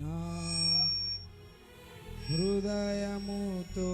నా హృదయముతో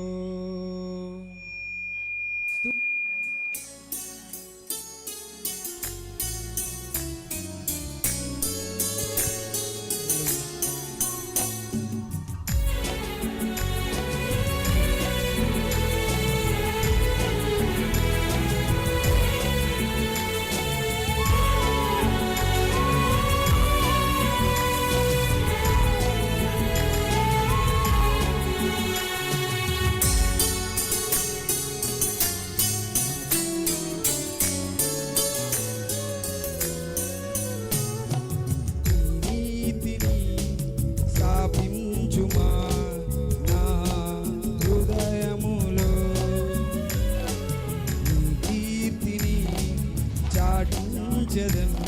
చాటించదను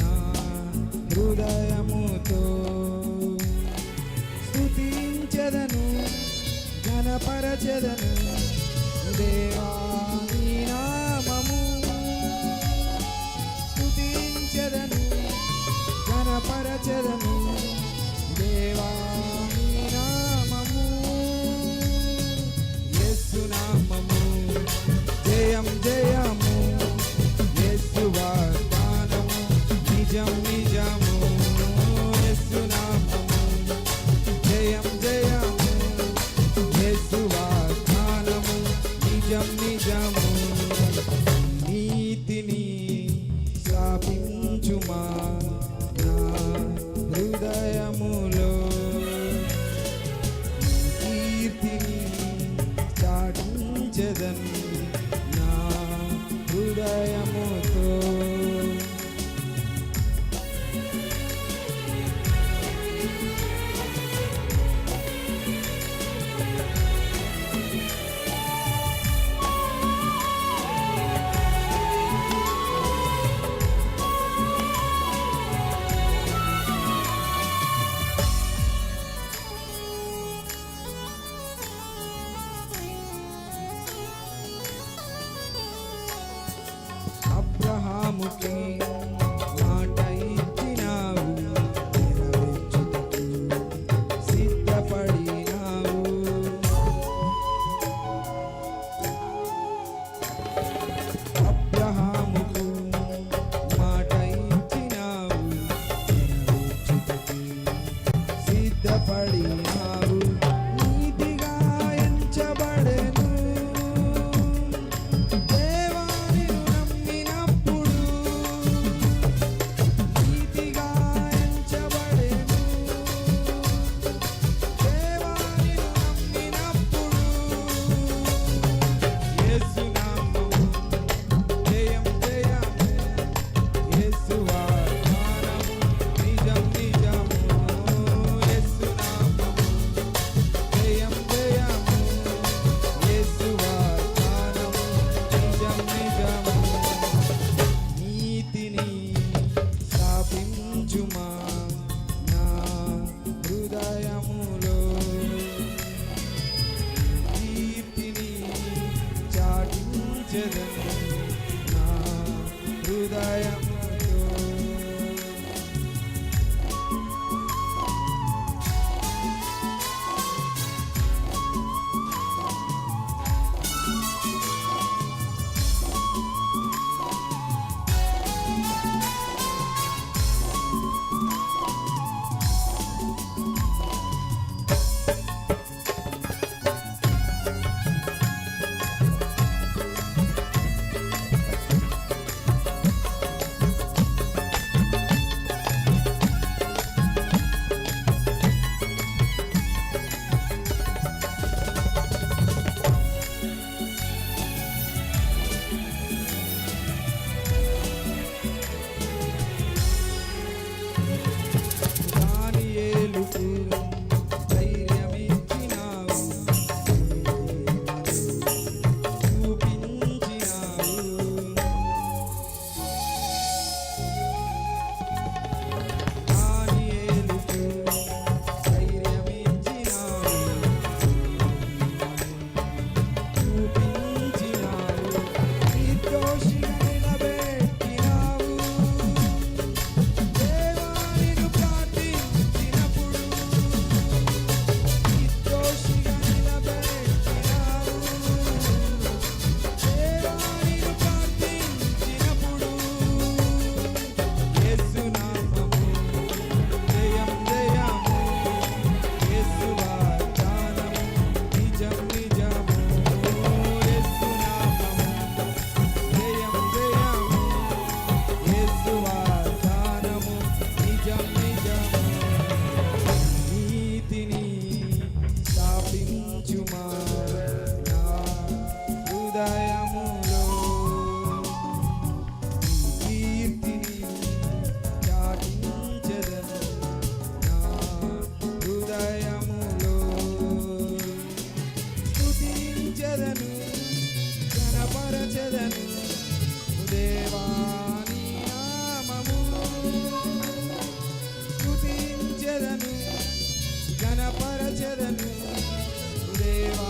నా హృదయముతో. స్థుతించెదను ఘనపరచెదను దేవా నీ నామము. స్తుతించదను ఘనపరచదను స్థాపించుమా నా హృదయములో. కీర్తిని చాటించదన్ నా హృదయముతో అబ్రహాముకి మాట ఇచ్చినావు నెరవేర్చుటకు సిద్ధపడినావు. అబ్రహాముకు మాట ఇచ్చినావు నెరవేర్చుటకు సిద్ధపడినావు. చాటించదను ఘనపరచెదను దేవా